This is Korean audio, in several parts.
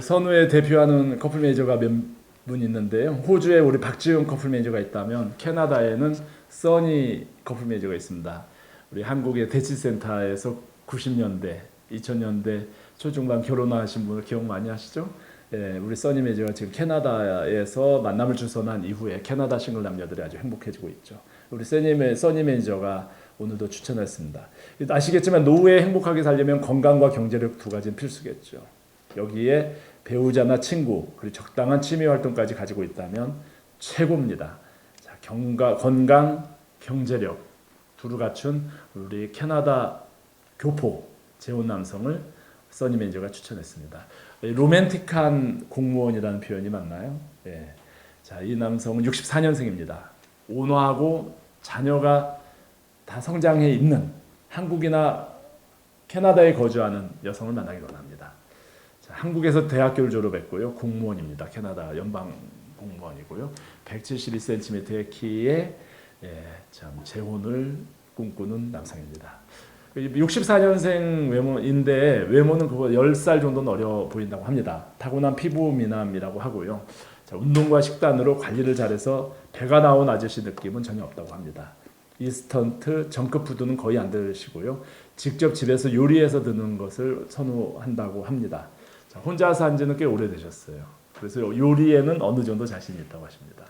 선우에 대표하는 커플 매니저가 몇 분 있는데요. 호주에 우리 박지훈 커플 매니저가 있다면 캐나다에는 써니 커플 매니저가 있습니다. 우리 한국의 대치센터에서 90년대, 2000년대 초중반 결혼하신 분을 기억 많이 하시죠? 예, 우리 써니 매니저가 지금 캐나다에서 만남을 주선한 이후에 캐나다 싱글 남녀들이 아주 행복해지고 있죠. 우리 써니, 매- 써니 매니저가 오늘도 추천했습니다. 아시겠지만 노후에 행복하게 살려면 건강과 경제력 두 가지는 필수겠죠. 여기에 배우자나 친구 그리고 적당한 취미 활동까지 가지고 있다면 최고입니다. 자, 경가, 건강, 경제력 두루 갖춘 우리 캐나다 교포 재혼 남성을 써니 매니저가 추천했습니다. 이 로맨틱한 공무원이라는 표현이 맞나요? 예. 자, 이 남성은 64년생입니다. 온화하고 자녀가 다 성장해 있는 한국이나 캐나다에 거주하는 여성을 만나기 원합니다. 자, 한국에서 대학교를 졸업했고요. 공무원입니다. 캐나다 연방 공무원이고요. 172cm의 키에 예, 참 재혼을 꿈꾸는 남성입니다. 64년생 외모인데 외모는 그거 10살 정도는 어려 보인다고 합니다. 타고난 피부 미남이라고 하고요. 자, 운동과 식단으로 관리를 잘해서 배가 나온 아저씨 느낌은 전혀 없다고 합니다. 인스턴트 정급 푸드는 거의 안 드시고요. 직접 집에서 요리해서 드는 것을 선호한다고 합니다. 자, 혼자 산 지는 꽤 오래되셨어요. 그래서 요리에는 어느 정도 자신이 있다고 하십니다.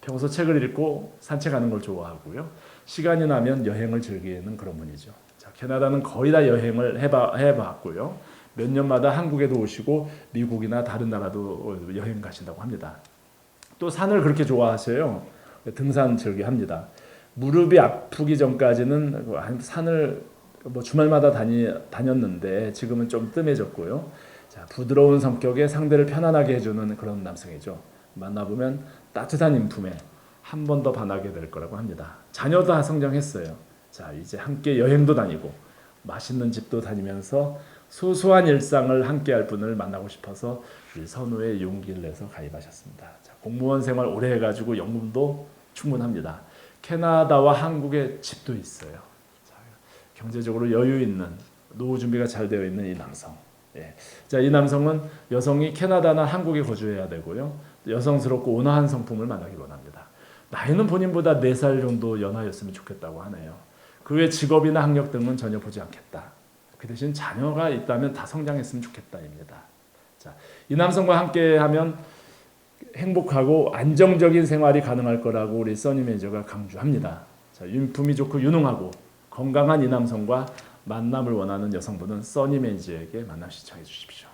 평소 책을 읽고 산책하는 걸 좋아하고요. 시간이 나면 여행을 즐기는 그런 분이죠. 자, 캐나다는 거의 다 여행을 해봐, 해봤고요. 몇 년마다 한국에도 오시고 미국이나 다른 나라도 여행 가신다고 합니다. 또 산을 그렇게 좋아하셔요. 등산 즐겨합니다. 무릎이 아프기 전까지는 산을 뭐 주말마다 다니, 다녔는데 지금은 좀 뜸해졌고요. 자, 부드러운 성격에 상대를 편안하게 해주는 그런 남성이죠. 만나보면 따뜻한 인품에 한 번 더 반하게 될 거라고 합니다. 자녀도 다 성장했어요. 자, 이제 함께 여행도 다니고 맛있는 집도 다니면서 소소한 일상을 함께 할 분을 만나고 싶어서 이 선우에 용기를 내서 가입하셨습니다. 자, 공무원 생활 오래 해가지고 연금도 충분합니다. 캐나다와 한국에 집도 있어요. 자, 경제적으로 여유 있는 노후 준비가 잘 되어 있는 이 남성. 예. 자, 이 남성은 여성이 캐나다나 한국에 거주해야 되고요. 여성스럽고 온화한 성품을 만나기 원합니다. 나이는 본인보다 4살 정도 연하였으면 좋겠다고 하네요. 그 외 직업이나 학력 등은 전혀 보지 않겠다. 그 대신 자녀가 있다면 다 성장했으면 좋겠다입니다. 자, 이 남성과 함께 하면 행복하고 안정적인 생활이 가능할 거라고 우리 써니 매니저가 강조합니다. 자, 인품이 좋고 유능하고 건강한 이 남성과 만남을 원하는 여성분은 써니맨지에게 만남 신청해 주십시오.